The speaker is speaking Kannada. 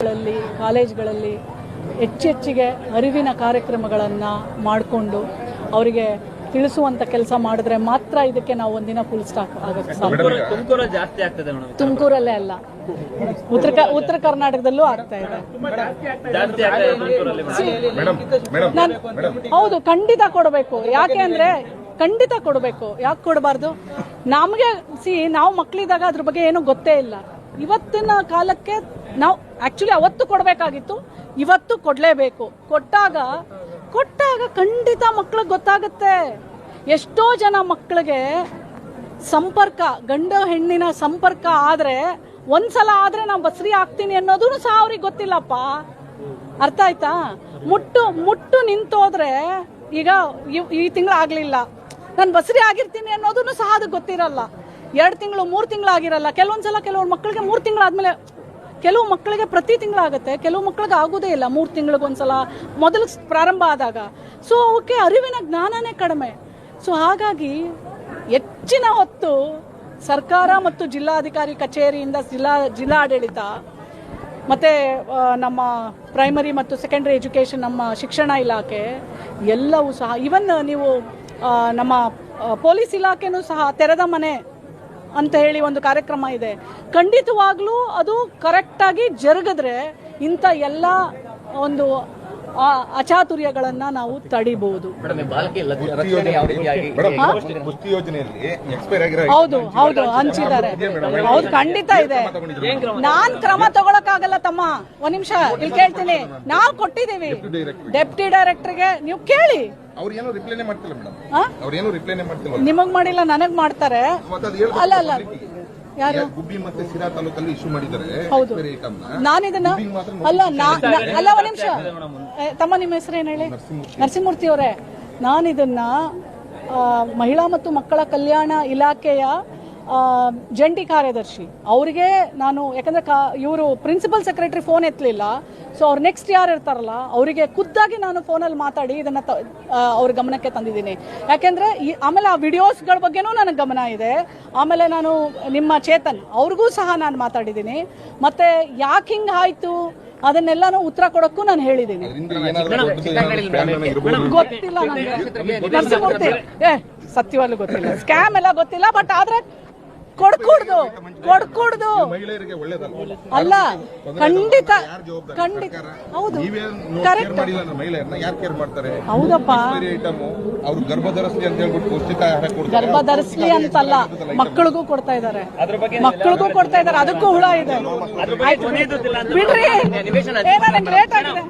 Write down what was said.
ಗಳಲ್ಲಿ ಕಾಲೇಜ್ಗಳಲ್ಲಿ ಹೆಚ್ಚೆಚ್ಚಿಗೆ ಅರಿವಿನ ಕಾರ್ಯಕ್ರಮಗಳನ್ನು ಮಾಡಿಕೊಂಡು ಅವರಿಗೆ ತಿಳಿಸುವಂತ ಕೆಲಸ ಮಾಡಿದ್ರೆ ಮಾತ್ರ ಇದಕ್ಕೆ ನಾವು ಒಂದಿನ ಫುಲ್ ಸ್ಟಾಕ್ ಆಗುತ್ತೆ ತುಮಕೂರಲ್ಲೇ ಅಲ್ಲ. ಉತ್ತರ ಉತ್ತರ ಕರ್ನಾಟಕದಲ್ಲೂ ಆಗ್ತಾ ಇದೆ. ಹೌದು ಖಂಡಿತ ಕೊಡಬೇಕು. ಯಾಕೆ ಅಂದ್ರೆ ಖಂಡಿತ ಕೊಡಬೇಕು. ಯಾಕೆ ಕೊಡಬಾರ್ದು? ನಮಗೆ ಸಿ ನಾವು ಮಕ್ಕಳಿದ್ದಾಗ ಅದ್ರ ಬಗ್ಗೆ ಏನೂ ಗೊತ್ತೇ ಇಲ್ಲ. ಇವತ್ತಿನ ಕಾಲಕ್ಕೆ ನಾವು ಆ್ಯಕ್ಚುಲಿ ಅವತ್ತು ಕೊಡಬೇಕಾಗಿತ್ತು, ಇವತ್ತು ಕೊಡಲೇಬೇಕು. ಕೊಟ್ಟಾಗ ಕೊಟ್ಟಾಗ ಖಂಡಿತ ಮಕ್ಳಿಗೆ ಗೊತ್ತಾಗುತ್ತೆ. ಎಷ್ಟೋ ಜನ ಮಕ್ಕಳಿಗೆ ಸಂಪರ್ಕ, ಗಂಡ ಹೆಣ್ಣಿನ ಸಂಪರ್ಕ ಆದರೆ, ಒಂದ್ಸಲ ಆದರೆ ನಾನು ಬಸ್ರಿ ಆಗ್ತೀನಿ ಅನ್ನೋದೂ ಸಹ ಅವ್ರಿಗೆ ಗೊತ್ತಿಲ್ಲಪ್ಪ. ಅರ್ಥ ಆಯ್ತಾ? ಮುಟ್ಟು ಮುಟ್ಟು ನಿಂತೋದ್ರೆ ಈಗ ಈ ತಿಂಗಳು ಆಗಲಿಲ್ಲ. ನಾನು ಬಸ್ರಿ ಆಗಿರ್ತೀನಿ ಅನ್ನೋದೂ ಸಹ ಅದಕ್ಕೆ ಗೊತ್ತಿರಲ್ಲ. ಎರಡು ತಿಂಗಳು, ಮೂರು ತಿಂಗಳು ಆಗಿರಲ್ಲ. ಕೆಲವೊಂದ್ಸಲ ಕೆಲವೊಂದು ಮಕ್ಕಳಿಗೆ ಮೂರು ತಿಂಗಳಾದ್ಮೇಲೆ ಕೆಲವು ಮಕ್ಕಳಿಗೆ ಪ್ರತಿ ತಿಂಗಳಾಗುತ್ತೆ, ಕೆಲವು ಮಕ್ಕಳಿಗೆ ಆಗೋದೇ ಇಲ್ಲ, ಮೂರು ತಿಂಗಳಿಗೊಂದ್ಸಲ, ಮೊದಲು ಪ್ರಾರಂಭ ಆದಾಗ. ಸೊ ಅವಕ್ಕೆ ಅರಿವಿನ ಜ್ಞಾನನೇ ಕಡಿಮೆ. ಸೊ ಹಾಗಾಗಿ ಹೆಚ್ಚಿನ ಹೊತ್ತು ಸರ್ಕಾರ ಮತ್ತು ಜಿಲ್ಲಾಧಿಕಾರಿ ಕಚೇರಿಯಿಂದ ಜಿಲ್ಲಾ, ಜಿಲ್ಲಾಡಳಿತ ಮತ್ತು ನಮ್ಮ ಪ್ರೈಮರಿ ಮತ್ತು ಸೆಕೆಂಡರಿ ಎಜುಕೇಷನ್ ನಮ್ಮ ಶಿಕ್ಷಣ ಇಲಾಖೆ ಎಲ್ಲವೂ ಸಹ ಇವನ್ ನೀವು ನಮ್ಮ ಪೊಲೀಸ್ ಇಲಾಖೆನೂ ಸಹ ತೆರೆದ ಮನೆ. ಅಂತ ಹೇಳಿ ಒಂದು ಕಾರ್ಯಕ್ರಮ ಇದೆ. ಖಂಡಿತವಾಗ್ಲೂ ಅದು ಕರೆಕ್ಟಾಗಿ ಜರುಗಿದ್ರೆ ಇಂಥ ಎಲ್ಲ ಒಂದು ಆ, ಅಚಾತುರ್ಯಗಳನ್ನು ನಾವು ತಡಿಬಹುದು. ಹೌದು ಹೌದು ಹಂಚಿದ್ದಾರೆ. ಹೌದು ಖಂಡಿತ ಇದೆ. ನಾನ್ ಕ್ರಮ ತಗೊಳಕ್ಕಾಗಲ್ಲ ತಮ್ಮ. ಒಂದ್ ನಿಮಿಷ ಇಲ್ಲಿ ಕೇಳ್ತೀನಿ. ನಾವು ಕೊಟ್ಟಿದ್ದೀವಿ. ಡೆಪ್ಟಿ ಡೈರೆಕ್ಟರ್ಗೆ ನೀವು ಕೇಳಿ. ನಿಮಗ್ ಮಾಡಿಲ್ಲ ನನಗ್ ಮಾಡ್ತಾರೆ. ಅಲ್ಲ ಅಲ್ಲ. ಗುಬ್ಬಿ ಮತ್ತೆ ಸಿರಾ ತಾಲೂಕಲ್ಲಿ ಇಶ್ಯೂ ಮಾಡಿದ್ದಾರೆ. ನಾನಿದನ್ನ ಅಲ್ಲ ನಾ- ನಾ- ಅಲ್ಲ ಒಂದ್ ನಿಮಿಷ. ಏ, ತಮ್ಮ ನಿಮ್ಮ ಹೆಸರು ಏನ್ ಹೇಳಿ? ನರಸಿಂಹಮೂರ್ತಿ. ಅವರೇ ನಾನಿದನ್ನ ಆ, ಮಹಿಳಾ ಮತ್ತು ಮಕ್ಕಳ ಕಲ್ಯಾಣ ಇಲಾಖೆಯ ಜಂಟಿ ಕಾರ್ಯದರ್ಶಿ. ಅವರಿಗೆ ನಾನು ಯಾಕಂದ್ರೆ ಇವರು ಪ್ರಿನ್ಸಿಪಲ್ ಸೆಕ್ರೆಟರಿ ಫೋನ್ ಎತ್ತಲಿಲ್ಲ ಸೊ ಅವ್ರು ನೆಕ್ಸ್ಟ್ ಯಾರು ಇರ್ತಾರಲ್ಲ ಅವರಿಗೆ ಖುದ್ದಾಗಿ ನಾನು ಫೋನಲ್ಲಿ ಮಾತಾಡಿ ಇದನ್ನ ತ- ಅವ್ರ ಗಮನಕ್ಕೆ ತಂದಿದ್ದೀನಿ. ಯಾಕೆಂದ್ರೆ ಈ ಆಮೇಲೆ ಆ ವಿಡಿಯೋಸ್ಗಳ ಬಗ್ಗೆನೂ ನನಗೆ ಗಮನ ಇದೆ. ಆಮೇಲೆ ನಾನು ನಿಮ್ಮ ಚೇತನ್ ಅವ್ರಿಗೂ ಸಹ ನಾನು ಮಾತಾಡಿದ್ದೀನಿ. ಮತ್ತೆ ಯಾಕೆ ಹಿಂಗೆ ಆಯ್ತು ಅದನ್ನೆಲ್ಲಾನು ಉತ್ತರ ಕೊಡೋಕ್ಕೂ ನಾನು ಹೇಳಿದ್ದೀನಿ. ಗೊತ್ತಿಲ್ಲ ನನಗೆ ನರಸಿಂಹಮೂರ್ತಿ ಏ ಸತ್ಯವಾಗ್ಲೂ ಗೊತ್ತಿಲ್ಲ. ಸ್ಕ್ಯಾಮ್ ಎಲ್ಲ ಗೊತ್ತಿಲ್ಲ ಬಟ್ ಆದ್ರೆ ಕೊಡ್ಕೂಡ್ದು ಕೊಡ್ಕೊಡ್ದು. ಮಹಿಳೆಯರಿಗೆ ಒಳ್ಳೇದಲ್ಲ. ಅಲ್ಲ ಖಂಡಿತ ಖಂಡಿತ. ಹೌದು. ನೀವೇ ಕೇರ್ ಕರೆಕ್ಟ್ ಮಾಡಿಲ್ಲ ಅಂದ್ರೆ ಮಹಿಳೆಯರನ್ನ ಯಾರು ಕೇರ್ ಮಾಡ್ತಾರೆ? ಹೌದಪ್ಪ. ಎಕ್ಸ್ಪೈರಿ ಐಟಮ್ ಅವ್ರು ಗರ್ಭ ಧರಿಸ್ಲಿ ಅಂತ ಹೇಳ್ಬಿಟ್ಟು ಪೌಷ್ಟಿಕ ಆಹಾರ ಕೊಡ್ತಾರೆ ಗರ್ಭ ಅಂತಲ್ಲ ಮಕ್ಕಳಿಗೂ ಕೊಡ್ತಾ ಇದಾರೆ ಮಕ್ಕಳಿಗೂ ಕೊಡ್ತಾ ಇದಾರೆ ಅದಕ್ಕೂ ಹುಳ ಇದೆ. ಬಿಡ್ರಿ. ಏನಾದ್ರೆ ಲೇಟ್ ಆಗಿದೆ?